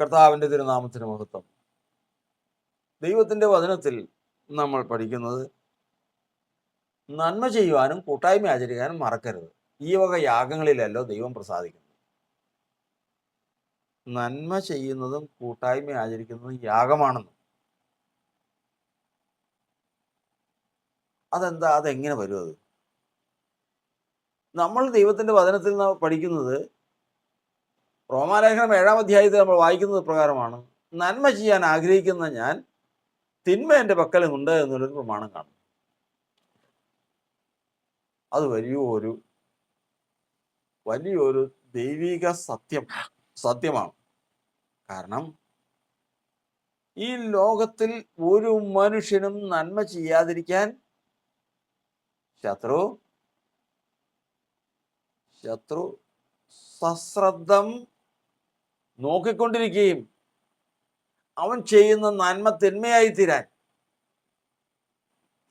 കർത്താവിന്റെ തിരുനാമത്തിന് മഹത്വം. ദൈവത്തിന്റെ വചനത്തിൽ നമ്മൾ പഠിക്കുന്നത് നന്മ ചെയ്യുവാനും കൂട്ടായ്മ ആചരിക്കാനും മറക്കരുത്. ഈ വക യാഗങ്ങളിലല്ലോ ദൈവം പ്രസാദിക്കുന്നത്. നന്മ ചെയ്യുന്നതും കൂട്ടായ്മ ആചരിക്കുന്നതും യാഗമാണെന്ന്. അതെന്താ? അതെങ്ങനെ വരും അത്? നമ്മൾ ദൈവത്തിന്റെ വചനത്തിൽ പഠിക്കുന്നത് റോമാലേഖനം ഏഴാം അധ്യായത്തിൽ നമ്മൾ വായിക്കുന്നത് പ്രകാരമാണ് നന്മ ചെയ്യാൻ ആഗ്രഹിക്കുന്ന ഞാൻ തിന്മ എന്റെ പക്കലുണ്ട് എന്നുള്ളൊരു പ്രമാണം കാണും അത് വലിയൊരു വലിയൊരു ദൈവിക സത്യം സത്യമാണ്. കാരണം ഈ ലോകത്തിൽ ഒരു മനുഷ്യനും നന്മ ചെയ്യാതിരിക്കാൻ ശത്രു ശത്രു സശ്രദ്ധം നോക്കിക്കൊണ്ടിരിക്കുകയും അവൻ ചെയ്യുന്ന നന്മ തിന്മയായി തീരാൻ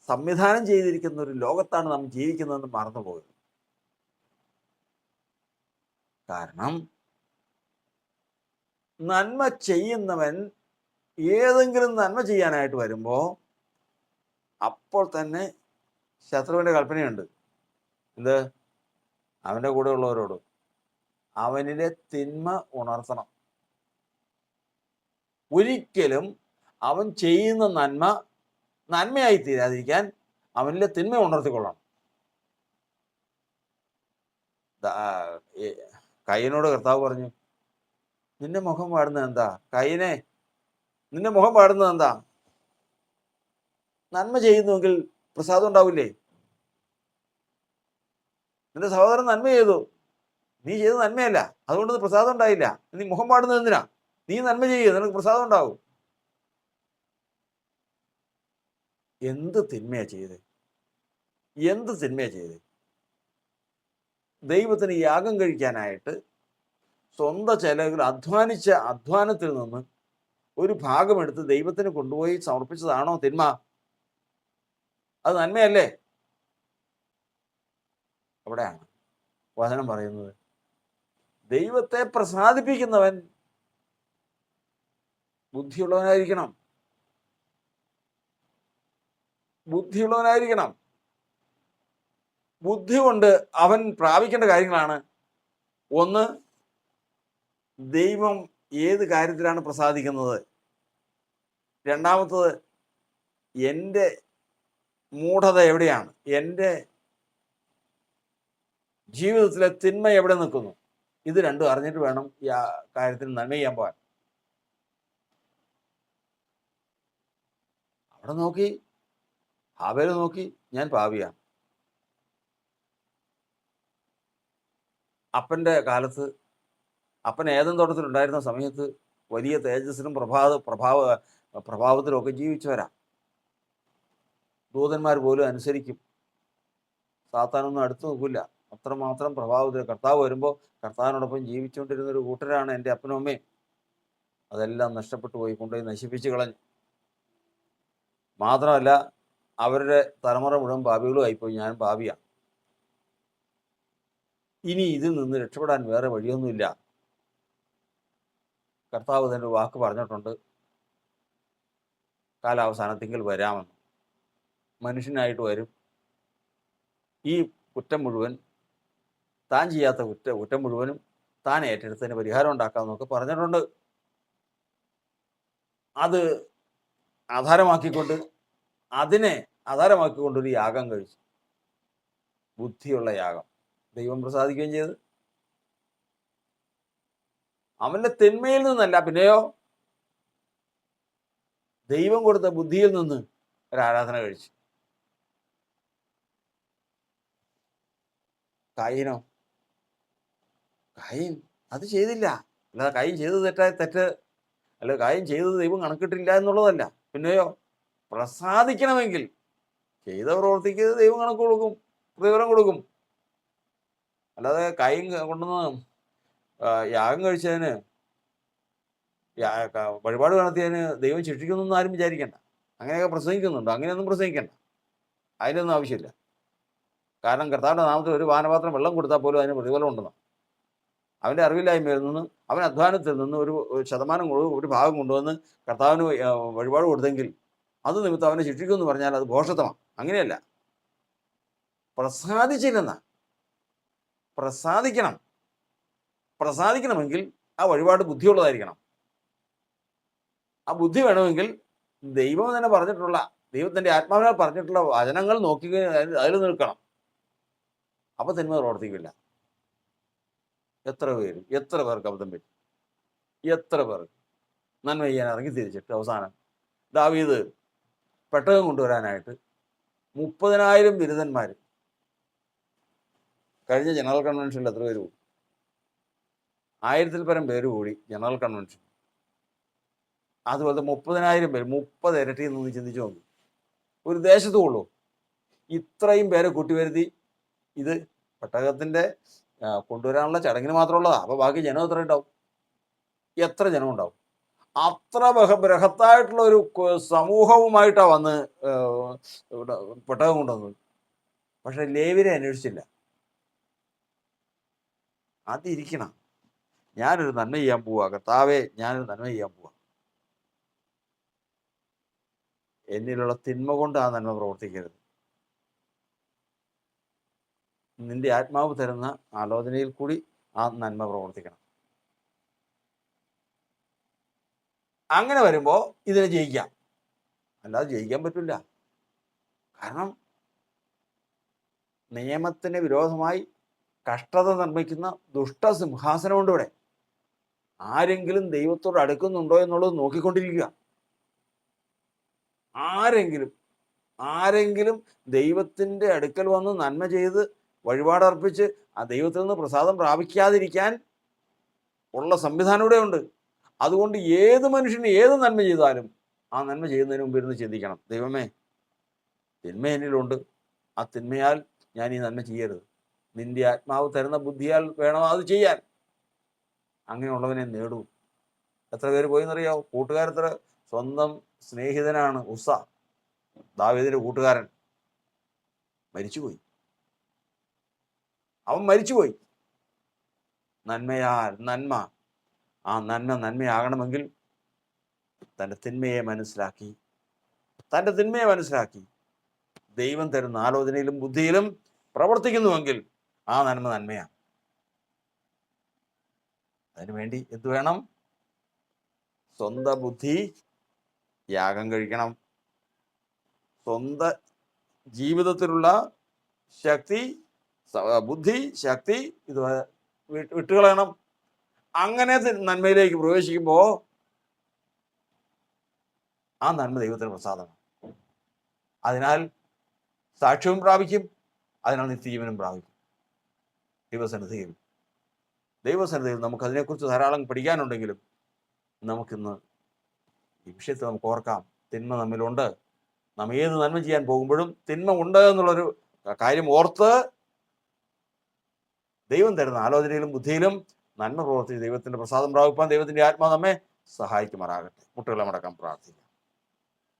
സംവിധാനം ചെയ്തിരിക്കുന്ന ഒരു ലോകത്താണ് നാം ജീവിക്കുന്നതെന്ന് മറന്നുപോയത് കാരണം നന്മ ചെയ്യുന്നവൻ ഏതെങ്കിലും നന്മ ചെയ്യാനായിട്ട് വരുമ്പോൾ അപ്പോൾ തന്നെ ശത്രുവിന്റെ കൽപ്പനയുണ്ട്. എന്ത്? അവന്റെ കൂടെ ഉള്ളവരോട്. അവനിലെ തിന്മ ഉണർത്തണം. ഒരിക്കലും അവൻ ചെയ്യുന്ന നന്മ നന്മയായി തീരാതിരിക്കാൻ അവനിലെ തിന്മ ഉണർത്തിക്കൊള്ളണം. കയ്യനോട് കർത്താവ് പറഞ്ഞു നിന്റെ മുഖം പാടുന്നത് എന്താ? കയ്യനെ നിന്റെ മുഖം പാടുന്നത് എന്താ? നന്മ ചെയ്യുന്നുവെങ്കിൽ പ്രസാദം ഉണ്ടാവില്ലേ? നിന്റെ സഹോദരൻ നന്മ ചെയ്തു. നീ ചെയ്ത നന്മയല്ല. അതുകൊണ്ട് പ്രസാദം ഉണ്ടായില്ല. നീ മുഖം പാടുന്നത് എന്തിനാ? നീ നന്മ ചെയ്യുക നിനക്ക് പ്രസാദം ഉണ്ടാവും. എന്ത് തിന്മയാ ചെയ്ത്? എന്ത് തിന്മയാ ചെയ്ത്? ദൈവത്തിന് യാഗം കഴിക്കാനായിട്ട് സ്വന്തം ചെലവിൽ അധ്വാനിച്ച അധ്വാനത്തിൽ നിന്ന് ഒരു ഭാഗമെടുത്ത് ദൈവത്തിന് കൊണ്ടുപോയി സമർപ്പിച്ചതാണോ തിന്മ? അത് നന്മയല്ലേ? അവിടെയാണ് വചനം പറയുന്നത്. ദൈവത്തെ പ്രസാദിപ്പിക്കുന്നവൻ ബുദ്ധിയുള്ളവനായിരിക്കണം. ബുദ്ധിയുള്ളവനായിരിക്കണം. ബുദ്ധി കൊണ്ട് അവൻ പ്രാപിക്കേണ്ട കാര്യങ്ങളാണ്. ഒന്ന് ദൈവം ഏത് കാര്യത്തിലാണ് പ്രസാദിക്കുന്നത്? രണ്ടാമത്തത് എന്റെ മൂഢത എവിടെയാണ്? എന്റെ ജീവിതത്തിലെ തിന്മ എവിടെ നിൽക്കുന്നു? ഇത് രണ്ടും അറിഞ്ഞിട്ട് വേണം ഈ കാര്യത്തിന് നന്മ ചെയ്യാൻ പോകാൻ. അവിടെ നോക്കി. ഹാബേൽ നോക്കി. ഞാൻ പാവിയാണ് അപ്പന്റെ കാലത്ത് അപ്പൻ ഏതൻ തോട്ടത്തിലുണ്ടായിരുന്ന സമയത്ത് വലിയ തേജസ്സിനും പ്രഭാത പ്രഭാവ പ്രഭാവത്തിലും ഒക്കെ ജീവിച്ചവരാ. ദൂതന്മാർ പോലും അനുസരിക്കും. സാത്താനൊന്നും അടുത്ത് നോക്കില്ല അത്രമാത്രം പ്രഭാവത്തിൽ കർത്താവ് വരുമ്പോൾ കർത്താവിനോടൊപ്പം ജീവിച്ചുകൊണ്ടിരുന്ന ഒരു കൂട്ടരാണ് എന്റെ അപ്പനും അമ്മയും. അതെല്ലാം നഷ്ടപ്പെട്ടു പോയി കൊണ്ടുപോയി നശിപ്പിച്ച് കളഞ്ഞു. മാത്രമല്ല അവരുടെ തലമുറ മുഴുവൻ ഭാവികളും ആയിപ്പോയി. ഞാൻ ഭാവിയാണ് ഇനി ഇതിൽ നിന്ന് രക്ഷപ്പെടാൻ വേറെ വഴിയൊന്നുമില്ല. കർത്താവ് തന്നെ വാക്ക് പറഞ്ഞിട്ടുണ്ട്. കാലാവസാനത്തെങ്കിൽ വരാമെന്ന്. മനുഷ്യനായിട്ട് വരും. ഈ കുറ്റം മുഴുവൻ താൻ ചെയ്യാത്ത കുറ്റ കുറ്റം മുഴുവനും താൻ ഏറ്റെടുത്തതിന് പരിഹാരം ഉണ്ടാക്കാമെന്നൊക്കെ പറഞ്ഞിട്ടുണ്ട്. അത് ആധാരമാക്കിക്കൊണ്ട് അതിനെ ആധാരമാക്കിക്കൊണ്ടൊരു യാഗം കഴിച്ചു. ബുദ്ധിയുള്ള യാഗം. ദൈവം പ്രസാദിക്കുകയും ചെയ്ത്. അവന്റെ തിന്മയിൽ നിന്നല്ല പിന്നെയോ? ദൈവം കൊടുത്ത ബുദ്ധിയിൽ നിന്ന് ഒരു ആരാധന കഴിച്ചു. കായിനോ? കായിൻ? അത് ചെയ്തില്ല. അല്ലാതെ കായിൻ ചെയ്തത് തെറ്റായ തെറ്റ്. അല്ല കായിൻ ചെയ്തത് ദൈവം കണക്കിട്ടില്ല എന്നുള്ളതല്ല. പിന്നെയോ? പ്രസാദിക്കണമെങ്കിൽ ചെയ്ത പ്രവർത്തിക്ക് ദൈവം കണക്ക് കൊടുക്കും പ്രതിഫലം കൊടുക്കും. അല്ലാതെ കൈ കൊണ്ടുവന്ന് യാഗം കഴിച്ചതിന് വഴിപാട് നടത്തിയതിന് ദൈവം ശിക്ഷിക്കുന്നൊന്നും ആരും വിചാരിക്കണ്ട. അങ്ങനെയൊക്കെ പ്രസംഗിക്കുന്നുണ്ട്. അങ്ങനെയൊന്നും പ്രസംഗിക്കണ്ട. അതിനൊന്നും ആവശ്യമില്ല. കാരണം കർത്താവിന്റെ നാമത്തിൽ ഒരു പാനപാത്രം വെള്ളം കൊടുത്താൽ പോലും അതിന് പ്രതിഫലം ഉണ്ടെന്ന് അവന്റെ അറിവില്ലായ്മയിൽ നിന്ന് അവൻ അധ്വാനത്തിൽ നിന്ന് ഒരു ശതമാനം ഒരു ഭാഗം കൊണ്ടുവന്ന് കർത്താവിന് വഴിപാട് കൊടുത്തെങ്കിൽ അത് നിമിത്തം അവനെ ശിക്ഷിക്കുമെന്ന് പറഞ്ഞാൽ അത് ഭോഷത്വമാണ് അങ്ങനെയല്ല. പ്രസാദിച്ചില്ലെന്ന. പ്രസാദിക്കണം. പ്രസാദിക്കണമെങ്കിൽ ആ വഴിപാട് ബുദ്ധിയുള്ളതായിരിക്കണം. ആ ബുദ്ധി വേണമെങ്കിൽ ദൈവം തന്നെ പറഞ്ഞിട്ടുള്ള ദൈവത്തിന്റെ ആത്മാവിനാൽ പറഞ്ഞിട്ടുള്ള വചനങ്ങൾ നോക്കി അതിൽ നിൽക്കണം. അപ്പം തന്നെ പ്രവർത്തിക്കില്ല. എത്ര പേര് എത്ര പേർക്ക് അബദ്ധം പറ്റി? എത്ര പേർ നന്മ ചെയ്യാൻ ഇറങ്ങി തിരിച്ചിട്ട് അവസാനം. ദാവീദ് പെട്ടകം കൊണ്ടുവരാനായിട്ട് മുപ്പതിനായിരം ബിരുദന്മാർ കഴിഞ്ഞ ജനറൽ കൺവെൻഷനിൽ എത്ര പേര് കൂടി? ആയിരത്തിൽ പരം പേര് കൂടി ജനറൽ കൺവെൻഷൻ അതുപോലത്തെ മുപ്പതിനായിരം പേര് മുപ്പത് ഇരട്ടി എന്ന് ചിന്തിച്ചു നോക്കി. ഒരു ദേശത്തു ഉള്ളൂ. ഇത്രയും പേരെ കൂട്ടിവരുത്തി ഇത് പെട്ടകത്തിന്റെ കൊണ്ടുവരാനുള്ള ചടങ്ങിന് മാത്രമുള്ളതാണ് അപ്പോൾ ബാക്കി ജനം എത്ര ഉണ്ടാവും? എത്ര ജനം ഉണ്ടാവും? അത്ര ബഹ ബൃഹത്തായിട്ടുള്ള ഒരു സമൂഹവുമായിട്ടാണ് വന്ന് പെട്ടകം കൊണ്ടുവന്നത്. പക്ഷെ ലേവിനെ അന്വേഷിച്ചില്ല. അതിരിക്കണം. ഞാനൊരു നന്മ ചെയ്യാൻ പോവാ. കർത്താവേ ഞാനൊരു നന്മ ചെയ്യാൻ പോവാ. എന്നിലുള്ള തിന്മ കൊണ്ട് ആ നന്മ പ്രവർത്തിക്കരുത്. നിന്റെ ആത്മാവ് തരുന്ന ആലോചനയിൽ കൂടി ആ നന്മ പ്രവർത്തിക്കണം. അങ്ങനെ വരുമ്പോൾ ഇതിനെ ജയിക്കാം. അല്ലാതെ ജയിക്കാൻ പറ്റില്ല കാരണം നിയമത്തിന് വിരോധമായി കഷ്ടത നിർമ്മിക്കുന്ന ദുഷ്ടസിംഹാസനമുണ്ട് ഇവിടെ. ആരെങ്കിലും ദൈവത്തോട് അടുക്കുന്നുണ്ടോ എന്നുള്ളത് നോക്കിക്കൊണ്ടിരിക്കുക. ആരെങ്കിലും ആരെങ്കിലും ദൈവത്തിന്റെ അടുക്കൽ വന്ന് നന്മ ചെയ്ത് വഴിപാടർപ്പിച്ച് ആ ദൈവത്തിൽ നിന്ന് പ്രസാദം പ്രാപിക്കാതിരിക്കാൻ ഉള്ള സംവിധാനം ഇവിടെ ഉണ്ട് അതുകൊണ്ട് ഏത് മനുഷ്യന് ഏത് നന്മ ചെയ്താലും ആ നന്മ ചെയ്യുന്നതിന് മുമ്പ് ഇരുന്ന് ചിന്തിക്കണം. ദൈവമേ തിന്മ എന്നിലുണ്ട്. ആ തിന്മയാൽ ഞാൻ ഈ നന്മ ചെയ്യരുത്. നിന്റെ ആത്മാവ് തരുന്ന ബുദ്ധിയാൽ വേണം അത് ചെയ്യാൻ. അങ്ങനെയുള്ളവനെ നേടൂ. എത്ര പേര് പോയെന്നറിയാവോ കൂട്ടുകാരെത്ര സ്വന്തം സ്നേഹിതനാണ് ഉസ ദാവേദിന്റെ കൂട്ടുകാരൻ. മരിച്ചുപോയി. അവൻ മരിച്ചുപോയി. നന്മയാൽ നന്മ. ആ നന്മ നന്മയാകണമെങ്കിൽ തന്റെ തിന്മയെ മനസ്സിലാക്കി തന്റെ തിന്മയെ മനസ്സിലാക്കി. ദൈവം തരുന്ന ആലോചനയിലും ബുദ്ധിയിലും പ്രവർത്തിക്കുന്നുവെങ്കിൽ ആ നന്മ നന്മയാണ്. അതിനുവേണ്ടി എന്ത് വേണം? സ്വന്ത ബുദ്ധി യാഗം കഴിക്കണം. സ്വന്ത ജീവിതത്തിലുള്ള ശക്തി ബുദ്ധി ശക്തി ഇത് വിട്ടുകളയണം. അങ്ങനെ നന്മയിലേക്ക് പ്രവേശിക്കുമ്പോൾ ആ നന്മ ദൈവത്തിന് പ്രസാദമാണ്. അതിനാൽ സാക്ഷ്യവും പ്രാപിക്കും അതിനാൽ നിത്യജീവനും പ്രാപിക്കും. ദൈവസന്നിധിയിൽ ദൈവസന്നിധിയിൽ നമുക്ക് അതിനെക്കുറിച്ച് ധാരാളം പഠിക്കാനുണ്ടെങ്കിലും നമുക്കിന്ന് ഈ വിഷയത്തെ നമുക്ക് ഓർക്കാം. തിന്മ നമ്മിലുണ്ട്. നാം ഏത് നന്മ ചെയ്യാൻ പോകുമ്പോഴും തിന്മ ഉണ്ട് എന്നുള്ളൊരു കാര്യം ഓർത്ത് ദൈവം തരുന്ന ആലോചനയിലും ബുദ്ധിയിലും നന്മ പ്രവർത്തിച്ച് ദൈവത്തിന്റെ പ്രസാദം പ്രാപിപ്പാൻ ദൈവത്തിന്റെ ആത്മാ നമ്മെ സഹായിക്കുമാറാകട്ടെ. മുട്ടുകളെ മടക്കാൻ പ്രാർത്ഥിക്കാം.